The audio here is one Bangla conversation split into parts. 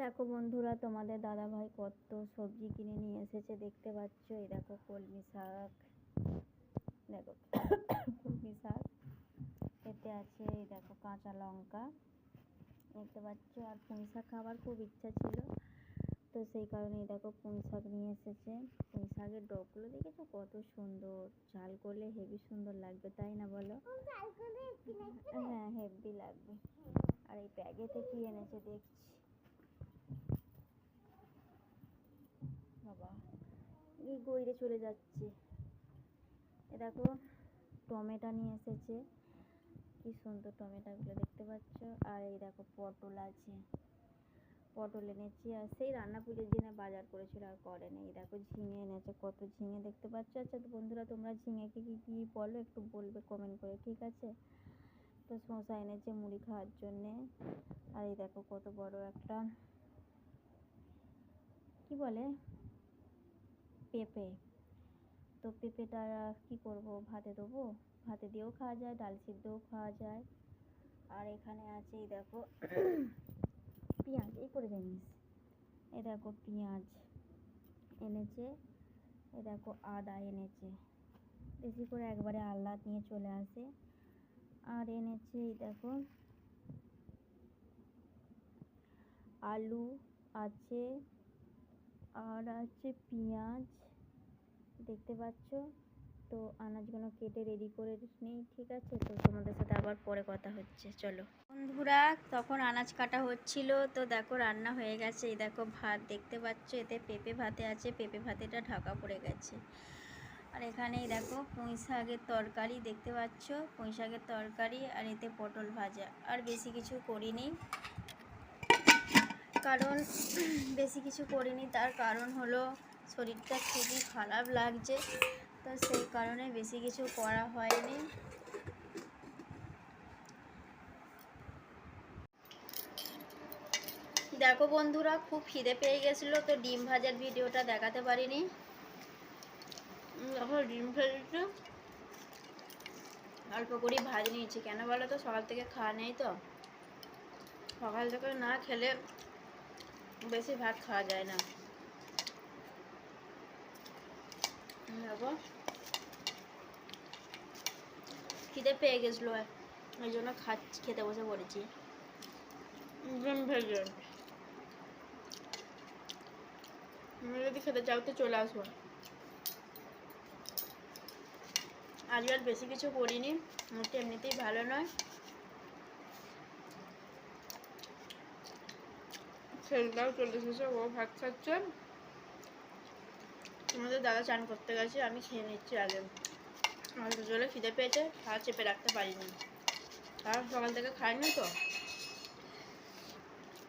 দেখো বন্ধুরা তোমাদের দাদা ভাই কত সবজি কিনে নিয়ে এসেছে দেখতে পাচ্ছ? এই দেখো কলমি শাক। দেখো কলমি শাক। এতে আছে এই দেখো কাঁচা লঙ্কা। দেখতে পাচ্ছ? আর পুঁই শাক খাবার খুব ইচ্ছা ছিল। তো সেই কারণে এই দেখো পুঁই শাক নিয়ে এসেছে। পুঁই শাকের ডগগুলো দেখেছ? কত সুন্দর। ঝাল করলে হেভি সুন্দর লাগবে তাই না বলো? হ্যাঁ হেভি লাগবে। আর এই ব্যাগেতে কি এনেছে দেখছি। বাবা। এই গইরে চলে যাচ্ছে। এ দেখো, টমেটো নিয়ে এসেছে। কি সুন্দর টমেটোগুলো দেখতে পাচ্ছ। আর এই দেখো, পটল আছে। পটল এনেছি। আর সেই রান্না পুজোর দিনে বাজার করেছিল আর করেনি। এই দেখো, ঝিঙে এনেছে। কত ঝিঙে দেখতে পাচ্ছ? আচ্ছা তো বন্ধুরা, তোমরা ঝিঙেকে কি কি বলো? একটু বলবে কমেন্ট করে, ঠিক আছে? তো শসা এনেছে মুড়ি খাওয়ার জন্যে। আর এই দেখো, কত বড় একটা, কি বলে? পেঁপে। তো পেঁপেটা কি করব? ভাতে দেবো। ভাতে দিয়েও খাওয়া যায়, ডাল সিদ্ধও খাওয়া যায়। আর এখানে আছে, এই দেখো, পেঁয়াজ, এই করে জানিস। এই দেখো পেঁয়াজ এনেছে এ দেখো আদা এনেছে। বেশি করে একবারে আহ্লাদ নিয়ে চলে আসে। আর এনেছে, এই দেখো, আলু আছে আর আছে পেঁয়াজ, দেখতে পাচ্ছ? তো আনাজগুলো কেটে রেডি করে নেই, ঠিক আছে? তো তোমাদের সাথে আবার পরে কথা হচ্ছে, চলো। বন্ধুরা, তখন আনাজ কাটা হচ্ছিল, তো দেখো রান্না হয়ে গেছে। এই দেখো ভাত, দেখতে পাচ্ছ? এতে পেঁপে ভাতে আছে, পেঁপে ভাতেটা ঢাকা পড়ে গেছে। আর এখানে এই দেখো পুঁই শাকের তরকারি, দেখতে পাচ্ছ? পুঁই শাকের তরকারি আর এতে পটল ভাজা। আর বেশি কিছু করিনি। কারণ বেশি কিছু করিনি, তার কারণ হলো শরীরটা খুবই খারাপ লাগছে, তো সেই কারণে বেশি কিছু করা হয়নি। দেখো বন্ধুরা, খুব খিদে পেয়ে গেছিল, তো ডিম ভাজার ভিডিওটা দেখাতে পারিনি। দেখো ডিম ভেজেছে অল্প করেই ভাজ নিয়েছি, কেন বলো তো? সকাল থেকে খাওয়া নেই তো। সকাল থেকে না খেলে বেশি ভাত খাওয়া যায় না। খিদে পেয়ে গেছিল ওই জন্য খাচ্ছি, খেতে বসে পড়েছি। যদি খেতে চাও তো চলে আসব আজ আর বেশি কিছু করিনি এমনিতেই ভালো নয়। ছেলেটাও চলে এসেছে ও ভাত খাচ্ছে। তোমাদের দাদা চান করতে গেছে, আমি খেয়ে নিচ্ছি আগে। আমার জলে খিদে পেয়েছে খাওয়া চেপে রাখতে পারিনি। আর সকাল থেকে খাইনি তো।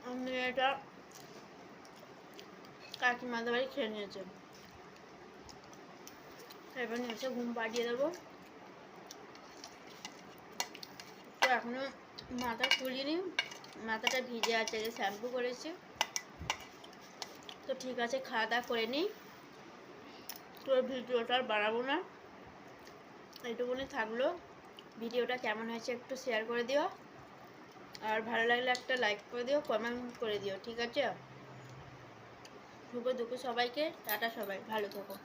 আমি এটা কাকিমাদের বাড়ি খেয়ে নিয়েছে। এবার নিয়েছে ঘুম পাঠিয়ে দেবো। তো এখনও মাথা খুলিনি। মাথাটা ভিজে আছে, যে শ্যাম্পু করেছি। তো ঠিক আছে, খাওয়া দাওয়া করে নিই। তো ভিডিওটা আর বাড়াবো না। এইটুকুনি থাকল। ভিডিওটা কেমন হয়েছে একটু শেয়ার করে দিও। আর ভালো লাগলে একটা লাইক করে দিও কমেন্ট করে দিও, ঠিক আছে? শুভ দুঃখ সবাইকে, টাটা সবাই, ভালো থেকো।